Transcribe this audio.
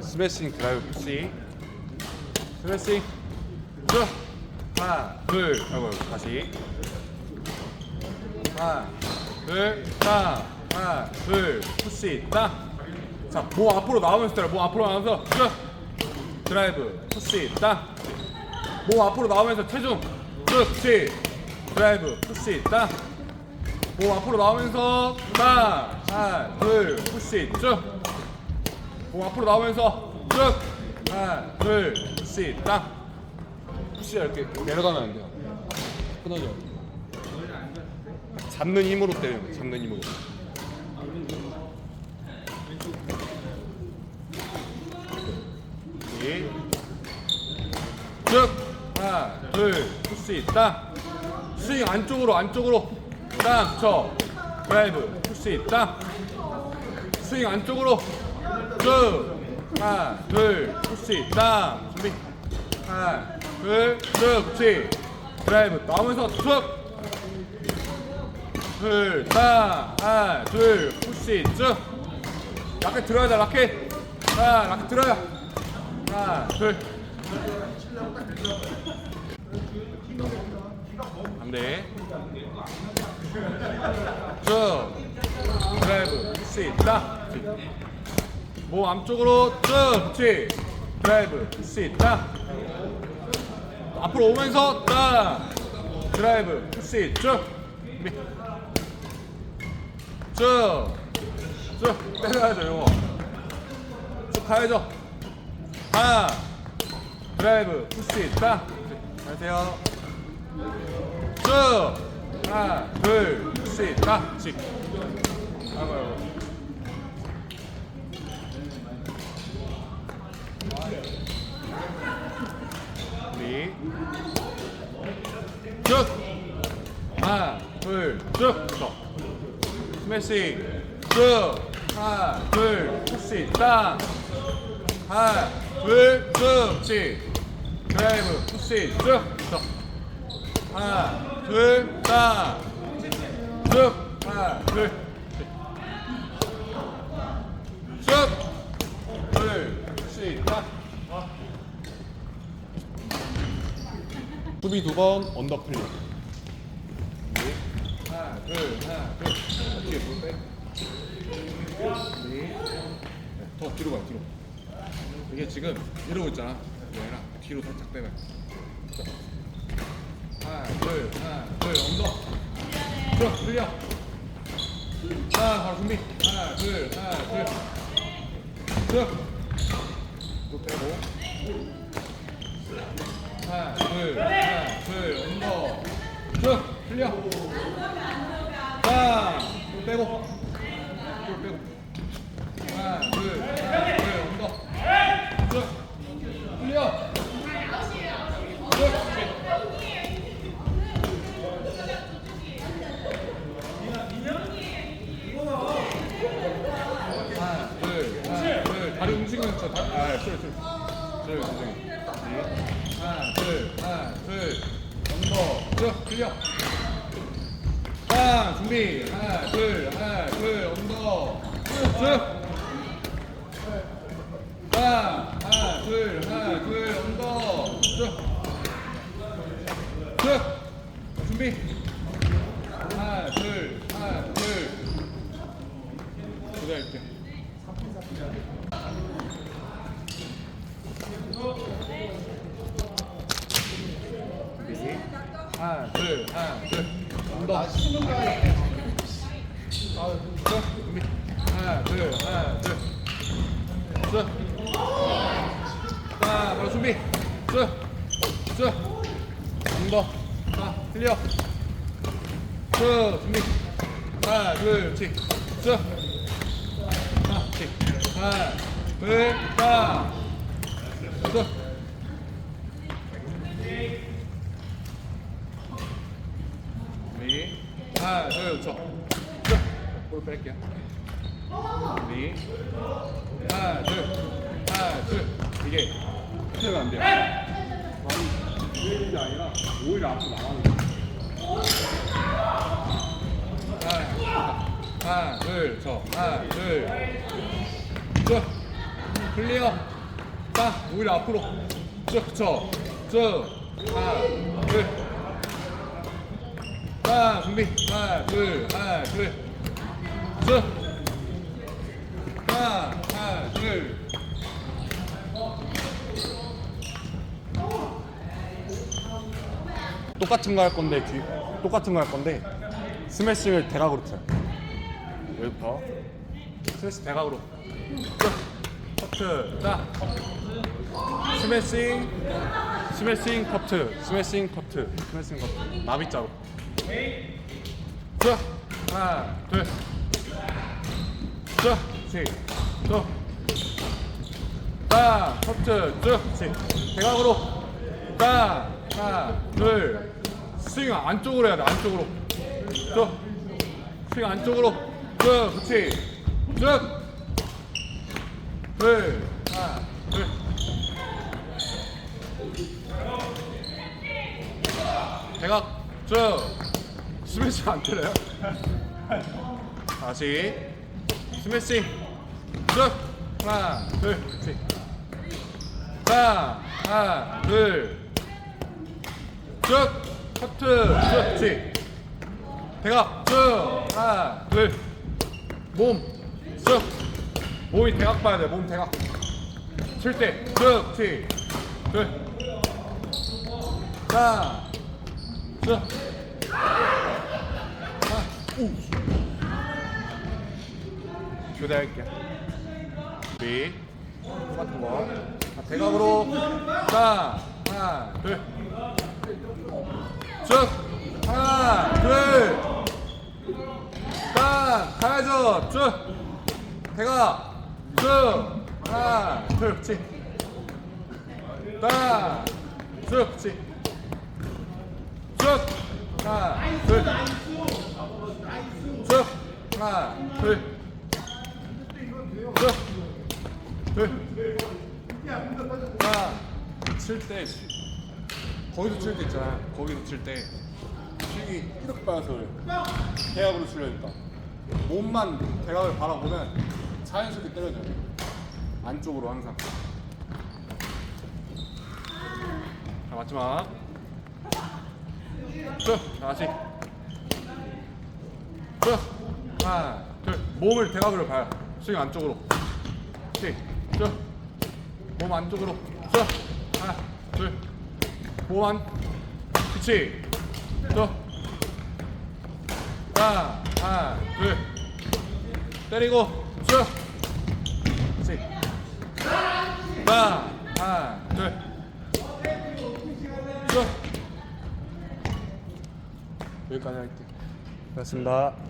스매싱 드라이브 푸시 스매싱. 쭉 하나 둘. 아이고 다시. 하나 둘. 하나 둘. 푸시 땅자몸 앞으로 나오면서 때려 몸 앞으로 나오면서 쭉 드라이브. 푸시 땅몸 앞으로 나오면서 체중. 쭉 푸시 드라이브. 푸시 땅몸 앞으로 나오면서 땅 하나 둘. 푸시 쭉 몸 앞으로 나오면서 쭉. 하나 둘셋땅 푸시가 이렇게 내려가면 안 돼요. 끊어져. 잡는 힘으로 거예요 잡는 힘으로. 예. 쭉. 하나 둘 푸시 땅 스윙 안쪽으로 안쪽으로. 땅쳐. 드라이브 푸시 땅 스윙 안쪽으로 쭉 하나 둘 푸시. 땅 준비. 하나 둘쭉 푸시. 드라이브 나오면서 쭉둘땅 하나 둘 푸시 쭉. 라켓 들어야 돼 라켓. 하나 라켓 들어야 하나 둘. 안돼. 쭉. 드라이브 푸시 땅 몸 앞쪽으로 쭉 그렇지 드라이브 푸시 땅 앞으로 오면서 땅 드라이브 푸시 쭉쭉쭉. 때려야죠 요거. 쭉 가야죠. 하나 드라이브 푸시 땅 안녕하세요. 쭉. 하나 둘 푸시 땅 씩. 아이고 쭉 하나 둘쭉 더 스매싱. 쭉 하나 둘 푸시 땅. 하나 둘쭉 치 드라이브. 푸시 쭉더 하나 둘땅쭉 하나 둘. 쭉, 둘, 셋, 딱. 수비 두 번, 언더 클릭. 하나, 둘, 하나, 둘. 뒤에 볼 빼. 네. 더 뒤로 가, 뒤로. 이게 지금 이러고 있잖아. 아니라 뒤로 살짝 빼봐. 자. 하나, 둘, 하나, 둘, 언더. 들어, 들려. 하나, 바로 준비. 하나, 둘, 하나, 둘. 쭉. 또 빼고. 하나, 둘, 언더. 쭉. 흘려. 하나, 또 빼고. 또 빼고. 하나, 둘, 하나, 둘. 쭉. 흘려. 쭉. 하나, 둘, 하나, 둘. 언더, 쭉, 클리 준비. 하나, 둘, 하나, 둘. 언더, 쭉, 쭉. 땅, 하나, 둘, 하나, 둘. 언더, 쭉. 쭉. 준비. 하나, 둘, 하나, 둘. 기다릴게. 하나, 둘, 하나, 둘. 언더. 쭉. 준비. 하나, 둘, 하나, 둘. 쭉. 자, 바로 준비. 쭉. 쭉. 언더. 자, 클리어. 쭉. 준비. 하나, 둘, 치. 쭉. 하나, 치. 하나, 둘, 자. 쭉. 우리 하나 둘 쳐. 볼 뺄게요. 우리 하나 둘 하나 둘 이게 틀면 안 돼요. 아니 이게 아니라 오히려 앞으로 나가는 거예요. 하나 하나 둘 쳐. 하나 둘 쭉. 클리어 자 오히려 앞으로 쭉 붙여 쭉 하나 둘 자 준비. 하나 둘 하나 둘 쭉 하나 하나 둘. 똑같은 거 할 건데 귀 똑같은 거 할 건데 스매싱을 대각으로 쳐요. 여기부터. 스매싱 대각으로. 쭉 커트. 딱 스매싱 스매싱 커트. 스매싱 커트. 스매싱 커트. 나비자로 쭉 하나 둘쭉셋쭉 딱 커트 쭉. 셋. 대각으로. 딱 하나 둘. 스윙 안쪽으로 해야 돼 안쪽으로. 쭉 스윙 안쪽으로. 쭉 그렇지. 쭉. 둘, 하나, 둘. 대각. 쭉. 스매시 안 때려요? 다시 스매시 쭉. 하나, 둘, 셋. 하나, 하나, 둘. 쭉. 커트 쭉. 그렇지. 대각 쭉. 하나, 둘. 몸 쭉. 몸이 대각 봐야 돼. 몸 대각. 칠 때, 쭉, 치, 둘, 하나, 쭉. 교대할게. 준비. 똑같은 거. 자, 대각으로. 자, 하나, 둘. 쭉. 하나, 둘. 딱 가야죠. 쭉. 대각. 쭉. 하나, 둘, 그렇지. 딱. 쭉, 그렇지. 쭉. 하나, 둘. 쭉. 하나, 둘. 쭉. 둘. 하나. 칠때 거기서 칠 때 있잖아. 거기서 칠때 킥이 이렇게 빠져서 그래. 대각으로 치려니까 몸만 대각을 바라보면 자연스럽게 때려져요. 안쪽으로 항상. 자 마지막. 쭉 다시. 쭉 하나 둘 몸을 대각으로 봐요. 스윙 안쪽으로. 그렇지. 쭉몸 안쪽으로. 쭉 하나 둘. 몸 안. 그렇지. 쭉. 하나, 하나, 둘. 때리고 쭉. 그렇지. 하나, 하나, 둘. 쭉. 여기까지 할게. 고맙습니다.